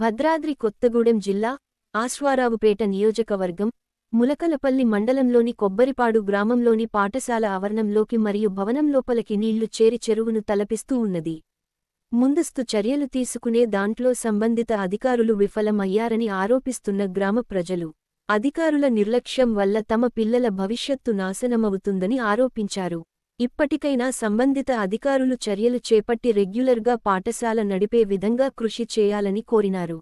భద్రాద్రి కొత్తగూడెం జిల్లా ఆశ్వారావుపేట నియోజకవర్గం ములకలపల్లి మండలంలోని కొబ్బరిపాడు గ్రామంలోని పాఠశాల ఆవరణంలోకి మరియు భవనం లోపలికి నీళ్ళు చేరి చెరువును తలపిస్తూ ఉన్నది. ముందస్తు చర్యలు తీసుకునే దాంట్లో సంబంధిత అధికారులు విఫలమయ్యారని ఆరోపిస్తున్న గ్రామ ప్రజలు. అధికారుల నిర్లక్ష్యం వల్ల తమ పిల్లల భవిష్యత్తు నాశనమవుతుందని ఆరోపించారు. ఇప్పటికైనా సంబంధిత అధికారులు చర్యలు చేపట్టి రెగ్యులర్గా పాఠశాల నడిపే విధంగా కృషి చేయాలని కోరినారు.